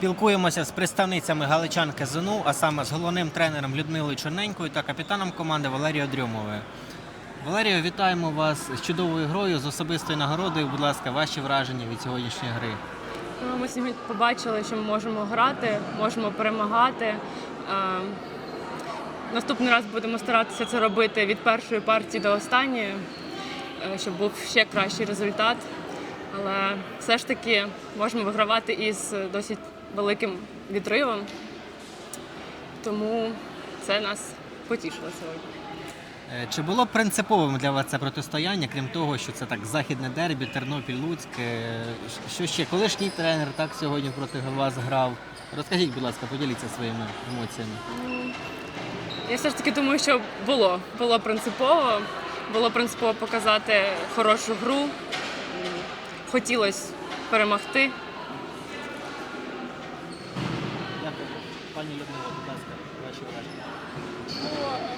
Спілкуємося з представницями Галичанки ЗНУ, а саме з головним тренером Людмилою Чорненькою та капітаном команди Валерією Дрюмовою. Валерію, вітаємо вас з чудовою грою, з особистою нагородою. Будь ласка, ваші враження від сьогоднішньої гри. Ну, Ми сьогодні побачили, що ми можемо грати, можемо перемагати. Е, Наступний раз будемо старатися це робити від першої партії до останньої, е, щоб був ще кращий результат. Але все ж таки можемо вигравати із досить великим відривом. Тому це нас потішило сьогодні. Е, Чи було принциповим для вас це протистояння, крім того, що це так західне дербі, Тернопіль, Луцьк? Е, Що ще колишній тренер так сьогодні проти вас грав? Розкажіть, будь ласка, поділіться своїми емоціями. Я все ж таки думаю, що було. Було принципово. Було принципово показати хорошу гру. Хотілося перемогти. Пані Людмила, будь ласка, ваші враження.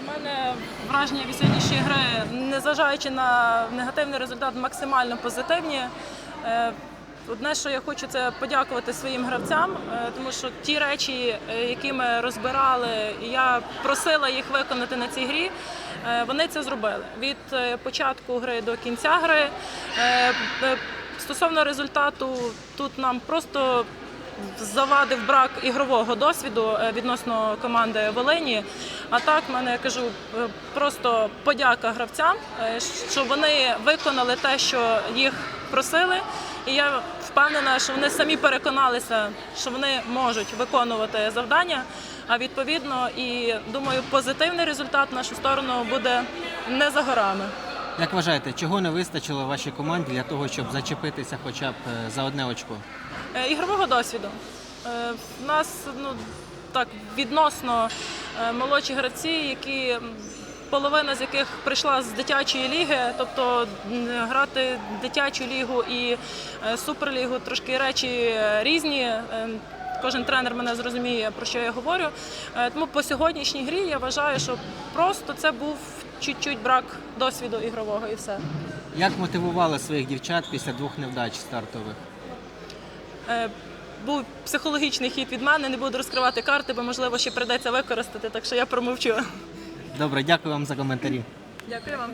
У мене враження від сьогоднішньої гри, незважаючи на негативний результат, максимально позитивні. Е, Одне, що я хочу, це подякувати своїм гравцям, е, тому що ті речі, е, які ми розбирали, і я просила їх виконати на цій грі. Вони це зробили від початку гри до кінця гри. Стосовно результату, тут нам просто завадив брак ігрового досвіду е, відносно команди Волині. А так, в мене я кажу, е, просто подяка гравцям, е, що вони виконали те, що їх просили. І я впевнена, що вони самі переконалися, що вони можуть виконувати завдання. А відповідно, і думаю, позитивний результат в нашу сторону буде не за горами. Як вважаєте, чого не вистачило вашій команді для того, щоб зачепитися хоча б за одне очко? Е, ігрового досвіду. Е, В нас ну так відносно е, молодші гравці, які половина з яких прийшла з дитячої ліги, тобто грати дитячу лігу і е, суперлігу трошки речі е, різні. Е, Кожен тренер мене зрозуміє, про що я говорю. Е, Тому по сьогоднішній грі я вважаю, що просто це був чуть-чуть брак досвіду ігрового і все. Як мотивували своїх дівчат після двох невдач стартових? Е, Був психологічний хід від мене, не буду розкривати карти, бо можливо ще прийдеться використати, так що я промовчу. Добре, дякую вам за коментарі. Дякую вам.